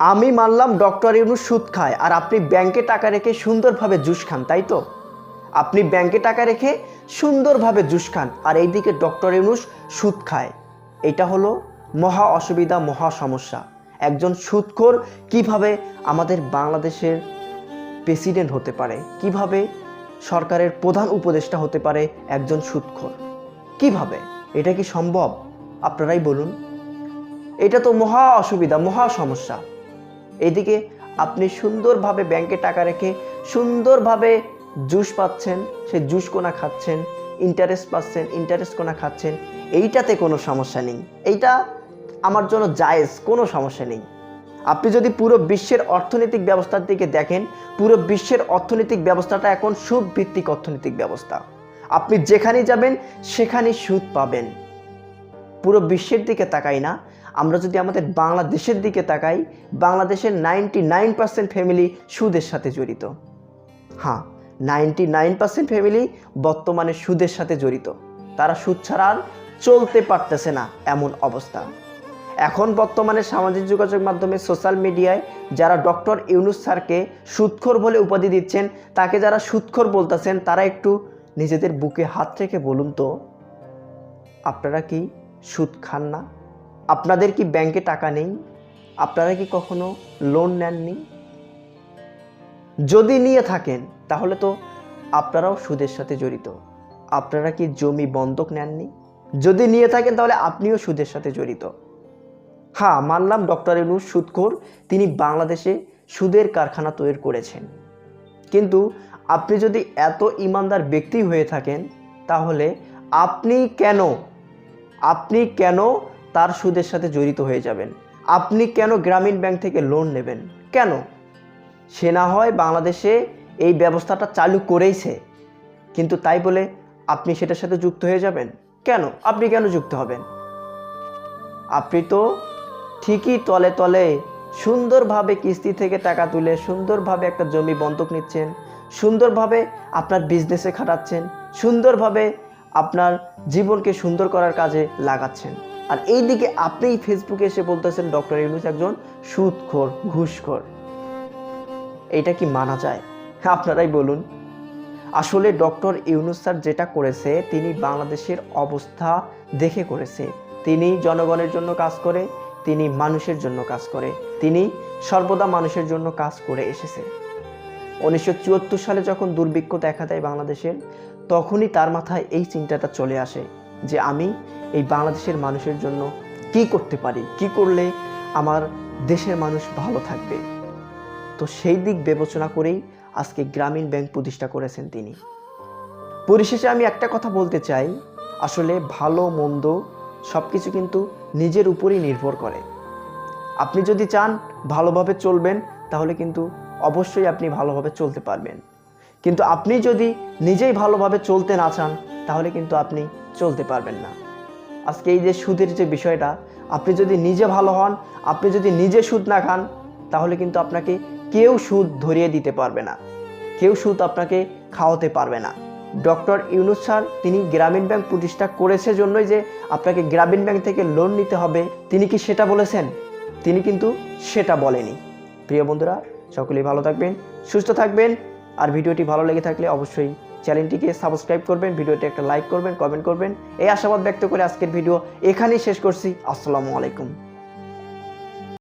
আমি মানলাম ডক্টর ইউনুস সুদ খায়, আর আপনি ব্যাংকে টাকা রেখে সুন্দরভাবে জুস খান, তাই তো? আপনি ব্যাংকে টাকা রেখে সুন্দরভাবে জুস খান, আর এইদিকে ডক্টর ইউনুস সুদ খায়। এটা হলো মহা অসুবিধা, মহা সমস্যা। একজন সুদখোর কীভাবে আমাদের বাংলাদেশের প্রেসিডেন্ট হতে পারে? কীভাবে সরকারের প্রধান উপদেষ্টা হতে পারে একজন সুদখোর? কীভাবে? এটা কি সম্ভব? আপনারাই বলুন। এটা তো মহা অসুবিধা, মহা সমস্যা। এদিকে আপনি সুন্দরভাবে ব্যাংকে টাকা রেখে সুন্দরভাবে জুস পাচ্ছেন, সে জুস কোনা খাচ্ছেন ইন্টারেস্ট পাচ্ছেন ইন্টারেস্ট কোনা খাচ্ছেন, এইটাতে কোনো সমস্যা নেই। এইটা আমার জন্য জায়েজ, কোনো সমস্যা নেই। আপনি যদি পুরো বিশ্বের অর্থনৈতিক ব্যবস্থার দিকে দেখেন, পুরো বিশ্বের অর্থনৈতিক ব্যবস্থাটা এখন সুদ ভিত্তিক অর্থনৈতিক ব্যবস্থা। আপনি যেখানেই যাবেন, সেখানেই সুদ পাবেন। পুরো বিশ্বের দিকে তাকাই না আমরা যদি আমাদের বাংলাদেশের দিকে তাকাই, বাংলাদেশের নাইনটি নাইন পার্সেন্ট ফ্যামিলি সুদের সাথে জড়িত। হ্যাঁ নাইনটি নাইন পার্সেন্ট ফ্যামিলি বর্তমানে সুদের সাথে জড়িত। তারা সুদ ছাড়া আর চলতে পারতেছে না এমন অবস্থা। এখন বর্তমানে সামাজিক যোগাযোগ মাধ্যমে সোশ্যাল মিডিয়ায় যারা ডক্টর ইউনুস স্যারকে সুদখোর বলে উপাধি দিচ্ছেন, তাকে যারা সুদখোর বলতেছেন, তারা একটু নিজেদের বুকে হাত রেখে বলুন তো, আপনারা কি সুদ খান না? আপনাদের কি ব্যাংকে টাকা নেই? আপনারা কি কখনো লোন নেননি? যদি নিয়ে থাকেন, তাহলে তো আপনারাও সুদের সাথে জড়িত। আপনারা কি জমি বন্ধক নেননি? যদি নিয়ে থাকেন, তাহলে আপনিও সুদের সাথে জড়িত। হ্যাঁ মানলাম ডক্টর ইউনুস সুদখোর তিনি বাংলাদেশে সুদের কারখানা তৈরি করেছেন। কিন্তু আপনি যদি এত ইমানদার ব্যক্তি হয়ে থাকেন, তাহলে আপনি কেন? আপনি কেন তার সুদের সাথে জড়িত হয়ে যাবেন। আপনি কেন গ্রামীণ ব্যাংক থেকে লোন নেবেন? কেন? সে না হয় বাংলাদেশে এই ব্যবস্থাটা চালু করেইছে। কিন্তু তাই বলে আপনি সেটার সাথে যুক্ত হয়ে যাবেন? কেন? আপনি কেন যুক্ত হবেন? আপনি তো ঠিকই তলে তলে সুন্দরভাবে কিস্তি থেকে টাকা তুলে সুন্দরভাবে একটা জমি বন্ধক নিচ্ছেন, সুন্দরভাবে আপনার বিজনেসে খাটাচ্ছেন, সুন্দরভাবে আপনার জীবনকে সুন্দর করার কাজে লাগাচ্ছেন। আর এই দিকে আপনি ফেসবুকে এসে বলতেছেন ডক্টর ইউনুস একজন সুদখোর ঘুষখোর। এইটা কি মানা যায়? আপনারাই বলুন। আসলে ডক্টর ইউনুস স্যার যেটা করেছে, তিনি বাংলাদেশের অবস্থা দেখে করেছে। তিনি জনগণের জন্য কাজ করে, তিনি মানুষের জন্য কাজ করে, তিনি সর্বদা মানুষের জন্য কাজ করে এসেছে। উনিশশো চুয়াত্তর সালে যখন দুর্ভিক্ষ দেখা দেয় বাংলাদেশের, তখনই তার মাথায় এই চিন্তাটা চলে আসে যে আমি এই বাংলাদেশের মানুষের জন্য কি করতে পারি? কি করলে আমার দেশের মানুষ ভালো থাকবে? তো সেই দিক বিবেচনা করেই আজকে গ্রামীণ ব্যাংক প্রতিষ্ঠা করেছেন তিনি। পরিশেষে আমি একটা কথা বলতে চাই। আসলে ভালো, মন্দ সব কিছু কিন্তু নিজের উপরেই নির্ভর করে। আপনি যদি চান ভালোভাবে চলবেন, তাহলে কিন্তু অবশ্যই আপনি ভালোভাবে চলতে পারবেন। কিন্তু আপনি যদি নিজেই ভালোভাবে চলতে না চান, তাহলে কিন্তু আপনি চলতে পারবেন না। আজকে এই যে সুদের যে বিষয়টা, আপনি যদি নিজে ভালো হন, আপনি যদি নিজে সুদ না খান, তাহলে কিন্তু আপনাকে কেউ সুদ ধরিয়ে দিতে পারবে না। কেউ সুদ আপনাকে খাওয়াতে পারবে না। ডক্টর ইউনুস স্যার, তিনি গ্রামীণ ব্যাংক প্রতিষ্ঠা করেছে জন্যই যে আপনাকে গ্রামীণ ব্যাংক থেকে লোন নিতে হবে, তিনি কি সেটা বলেছেন? তিনি কিন্তু সেটা বলেনি। প্রিয় বন্ধুরা, সকলেই ভালো থাকবেন, সুস্থ থাকবেন, আর ভিডিওটি ভালো লেগে থাকলে অবশ্যই চ্যানেলটিকে সাবস্ক্রাইব করবেন ভিডিওটি একটা লাইক করবেন কমেন্ট করবেন। এই আশাবাদ ব্যক্ত করে আজকের ভিডিও এখানেই শেষ করছি। আসসালামু আলাইকুম।